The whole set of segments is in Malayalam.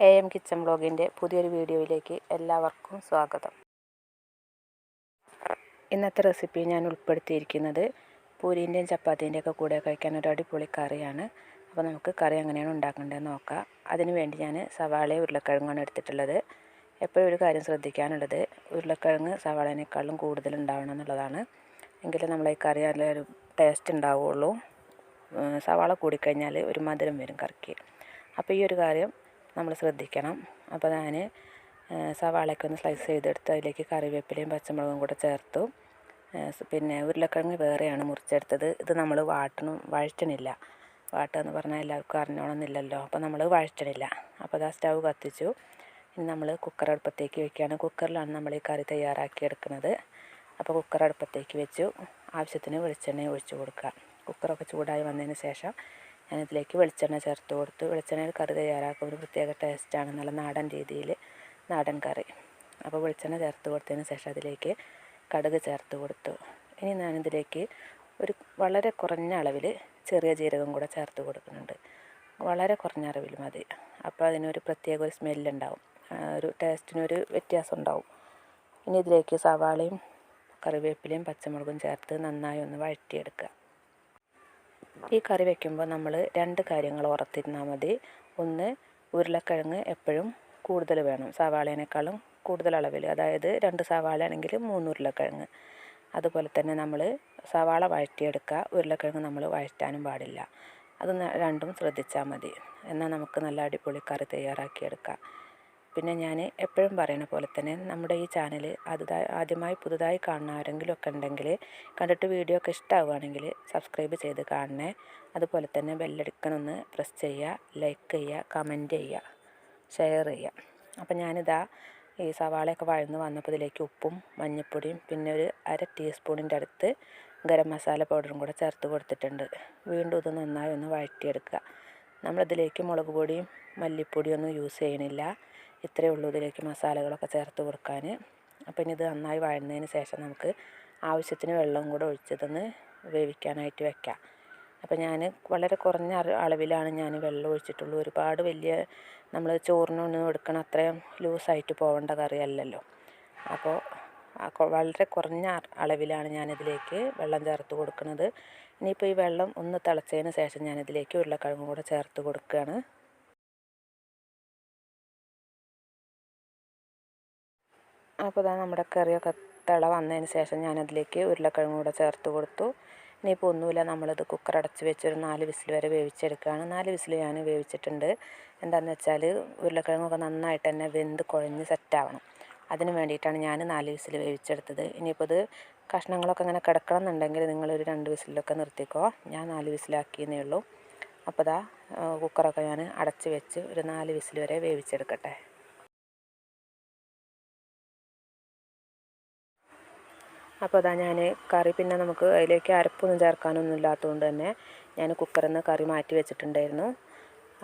എ എം കിച്ചൺ ബ്ലോഗിന്റെ പുതിയൊരു വീഡിയോയിലേക്ക് എല്ലാവർക്കും സ്വാഗതം. ഇന്നത്തെ റെസിപ്പി ഞാൻ ഉൾപ്പെടുത്തിയിരിക്കുന്നത് പൂരീന്റെയും ചപ്പാത്തീന്റെ ഒക്കെ കൂടെ കഴിക്കാൻ ഒരു അടിപൊളി കറിയാണ്. അപ്പോൾ നമുക്ക് കറി എങ്ങനെയാണ് ഉണ്ടാക്കേണ്ടതെന്ന് നോക്കാം. അതിന് വേണ്ടി ഞാൻ സവാളയും ഉരുളക്കിഴങ്ങാണ് എടുത്തിട്ടുള്ളത്. എപ്പോഴും ഒരു കാര്യം ശ്രദ്ധിക്കാനുള്ളത് ഉരുളക്കിഴങ്ങ് സവാളേനേക്കാളും കൂടുതൽ ഉണ്ടാവണം എന്നുള്ളതാണ്. എങ്കിലും നമ്മൾ ഈ കറി നല്ലൊരു ടേസ്റ്റ് ഉണ്ടാവുകയുള്ളൂ സവാള കൂടിക്കഴിഞ്ഞാൽ ഒരു മധുരം വരും കറിക്ക്. അപ്പോൾ ഈ ഒരു കാര്യം നമ്മൾ ശ്രദ്ധിക്കണം. അപ്പോൾ ഞാൻ സവാളയൊക്കെ ഒന്ന് സ്ലൈസ് ചെയ്തെടുത്ത് അതിലേക്ക് കറിവേപ്പിലയും പച്ചമുളകും കൂടെ ചേർത്തു. പിന്നെ ഉരുളക്കിഴങ്ങ് വേറെയാണ് മുറിച്ചെടുത്തത്. ഇത് നമ്മൾ വാട്ടണം വഴറ്റണില്ല. വാട്ടുക എന്ന് പറഞ്ഞാൽ എല്ലാവർക്കും അറിഞ്ഞോണമെന്നില്ലല്ലോ അപ്പോൾ നമ്മൾ വഴറ്റണില്ല. അപ്പോൾ അത് സ്റ്റൗ കത്തിച്ചു. ഇനി നമ്മൾ കുക്കർ അടുപ്പത്തേക്ക് വെക്കുകയാണ്. കുക്കറിലാണ് നമ്മൾ ഈ കറി തയ്യാറാക്കി എടുക്കുന്നത്. അപ്പോൾ കുക്കർ അടുപ്പത്തേക്ക് വെച്ചു. ആവശ്യത്തിന് വെളിച്ചെണ്ണ ഒഴിച്ചു കൊടുക്കുക. കുക്കറൊക്കെ ചൂടായി വന്നതിന് ശേഷം ഞാനിതിലേക്ക് വെളിച്ചെണ്ണ ചേർത്ത് കൊടുത്തു. വെളിച്ചെണ്ണയിൽ കറി തയ്യാറാക്കുമ്പോൾ ഒരു പ്രത്യേക ടേസ്റ്റാണ് നല്ല നാടൻ രീതിയിൽ നാടൻ കറി. അപ്പോൾ വെളിച്ചെണ്ണ ചേർത്ത് കൊടുത്തതിന് ശേഷം അതിലേക്ക് കടുക് ചേർത്ത് കൊടുത്തു. ഇനി ഞാനിതിലേക്ക് ഒരു വളരെ കുറഞ്ഞ അളവിൽ ചെറിയ ജീരകം കൂടെ ചേർത്ത് കൊടുക്കുന്നുണ്ട്. വളരെ കുറഞ്ഞ അളവിൽ മതി. അപ്പോൾ അതിനൊരു പ്രത്യേക ഒരു സ്മെല്ലുണ്ടാവും ഒരു ടേസ്റ്റിനൊരു വ്യത്യാസം ഉണ്ടാവും. ഇനി ഇതിലേക്ക് സവാളയും കറിവേപ്പിലയും പച്ചമുളകും ചേർത്ത് നന്നായി ഒന്ന് വഴറ്റിയെടുക്കുക. ഈ കറി വയ്ക്കുമ്പോൾ നമ്മൾ രണ്ട് കാര്യങ്ങൾ ഓർത്തിരുന്നാൽ മതി. ഒന്ന് ഉരുളക്കിഴങ്ങ് എപ്പോഴും കൂടുതൽ വേണം. സവാളേനേക്കാളും കൂടുതൽ അളവിൽ. അതായത് രണ്ട് സവാള ആണെങ്കിൽ മൂന്ന് ഉരുളക്കിഴങ്ങ്. അതുപോലെ തന്നെ നമ്മൾ സവാള വഴറ്റിയെടുക്കുക. ഉരുളക്കിഴങ്ങ് നമ്മൾ വഴറ്റാനും പാടില്ല. അത് രണ്ടും ശ്രദ്ധിച്ചാൽ മതി. എന്നാൽ നമുക്ക് നല്ല അടിപൊളി കറി തയ്യാറാക്കിയെടുക്കാം. പിന്നെ ഞാൻ എപ്പോഴും പറയുന്ന പോലെ തന്നെ നമ്മുടെ ഈ ചാനൽ ആദ്യമായി പുതുതായി കാണുന്ന ആരെങ്കിലും ഒക്കെ ഉണ്ടെങ്കിൽ കണ്ടിട്ട് വീഡിയോ ഒക്കെ ഇഷ്ടമാവുകയാണെങ്കിൽ സബ്സ്ക്രൈബ് ചെയ്ത് കാണണേ. അതുപോലെ തന്നെ ബെല്ലടിക്കണമെന്ന് പ്രസ് ചെയ്യുക ലൈക്ക് ചെയ്യുക കമന്റ് ചെയ്യുക ഷെയർ ചെയ്യുക അപ്പം ഞാനിതാ ഈ സവാളയൊക്കെ വഴന്ന് വന്നപ്പോൾ ഇതിലേക്ക് ഉപ്പും മഞ്ഞൾപ്പൊടിയും പിന്നെ ഒരു അര ടീസ്പൂണിന്റെ അടുത്ത് ഗരം മസാല പൗഡറും കൂടെ ചേർത്ത് കൊടുത്തിട്ടുണ്ട്. വീണ്ടും ഇത് നന്നായി ഒന്ന് വഴറ്റിയെടുക്കുക. നമ്മളിതിലേക്ക് മുളക് പൊടിയും മല്ലിപ്പൊടിയൊന്നും യൂസ് ചെയ്യണില്ല. ഇത്രയേ ഉള്ളൂ ഇതിലേക്ക് മസാലകളൊക്കെ ചേർത്ത് കൊടുക്കാൻ. അപ്പം ഇനി ഇത് നന്നായി വഴന്നതിന് ശേഷം നമുക്ക് ആവശ്യത്തിന് വെള്ളം കൂടെ ഒഴിച്ചതൊന്ന് വേവിക്കാനായിട്ട് വെക്കാം. അപ്പം ഞാൻ വളരെ കുറഞ്ഞ അളവിലാണ് ഞാൻ വെള്ളം ഒഴിച്ചിട്ടുള്ളൂ. ഒരുപാട് വലിയ നമ്മൾ ചോറിനൊന്നും എടുക്കണം അത്രയും ലൂസായിട്ട് പോകേണ്ട കറിയല്ലല്ലോ. അപ്പോൾ വളരെ കുറഞ്ഞ അളവിലാണ് ഞാനിതിലേക്ക് വെള്ളം ചേർത്ത് കൊടുക്കുന്നത് ഇനിയിപ്പോൾ ഈ വെള്ളം ഒന്ന് തിളച്ചതിന് ശേഷം ഞാനിതിലേക്ക് ഉരുളക്കിഴങ്ങും കൂടെ ചേർത്ത് കൊടുക്കുകയാണ്. അപ്പോൾ ഇതാ നമ്മുടെ കറിയൊക്കെ തിള വന്നതിന് ശേഷം ഞാനതിലേക്ക് ഉരുളക്കിഴങ്ങ് കൂടെ ചേർത്ത് കൊടുത്തു. ഇനിയിപ്പോൾ ഒന്നുമില്ല നമ്മളിത് കുക്കർ അടച്ച് വെച്ച് ഒരു നാല് വിസിൽ വരെ വേവിച്ചെടുക്കുകയാണ്. നാല് വിസിൽ ഞാൻ വേവിച്ചിട്ടുണ്ട്. എന്താണെന്ന് വെച്ചാൽ ഉരുളക്കിഴങ്ങൊക്കെ നന്നായിട്ട് തന്നെ വെന്ത് കുഴഞ്ഞ് സെറ്റാവണം അതിന് വേണ്ടിയിട്ടാണ് ഞാൻ നാല് വിസിൽ വേവിച്ചെടുത്തത്. ഇനിയിപ്പോൾ ഇത് കഷ്ണങ്ങളൊക്കെ അങ്ങനെ കിടക്കണം എന്നുണ്ടെങ്കിൽ നിങ്ങളൊരു രണ്ട് വിസിലൊക്കെ നിർത്തിക്കോ. ഞാൻ നാല് വിസിലാക്കിയെന്നേ ഉള്ളൂ. അപ്പോൾ ഇതാ കുക്കറൊക്കെ ഞാൻ അടച്ച് വെച്ച് ഒരു നാല് വിസിൽ വരെ വേവിച്ചെടുക്കട്ടെ. അപ്പോൾ അതാ ഞാൻ കറി പിന്നെ നമുക്ക് അതിലേക്ക് അരപ്പൊന്നും ചേർക്കാനൊന്നും ഇല്ലാത്തതുകൊണ്ട് തന്നെ ഞാൻ കുക്കറിൽ നിന്ന് കറി മാറ്റി വെച്ചിട്ടുണ്ടായിരുന്നു.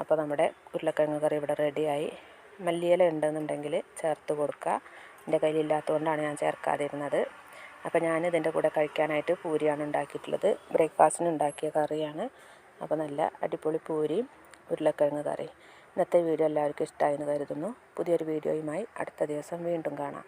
അപ്പോൾ നമ്മുടെ ഉരുളക്കിഴങ്ങ് കറി ഇവിടെ റെഡിയായി മല്ലിയില ഉണ്ടെന്നുണ്ടെങ്കിൽ ചേർത്ത് കൊടുക്കുക. എന്റെ കയ്യിലില്ലാത്തതുകൊണ്ടാണ് ഞാൻ ചേർക്കാതിരുന്നത്. അപ്പോൾ ഞാൻ ഇതിന്റെ കൂടെ കഴിക്കാനായിട്ട് പൂരിയാണ് ഉണ്ടാക്കിയിട്ടുള്ളത്. ബ്രേക്ക്ഫാസ്റ്റിന് ഉണ്ടാക്കിയ കറിയാണ്. അപ്പോൾ നല്ല അടിപൊളി പൂരിയും ഉരുളക്കിഴങ്ങ് കറി. ഇന്നത്തെ വീഡിയോ എല്ലാവർക്കും ഇഷ്ടമായി എന്ന് കരുതുന്നു. പുതിയൊരു വീഡിയോയുമായി അടുത്ത ദിവസം വീണ്ടും കാണാം.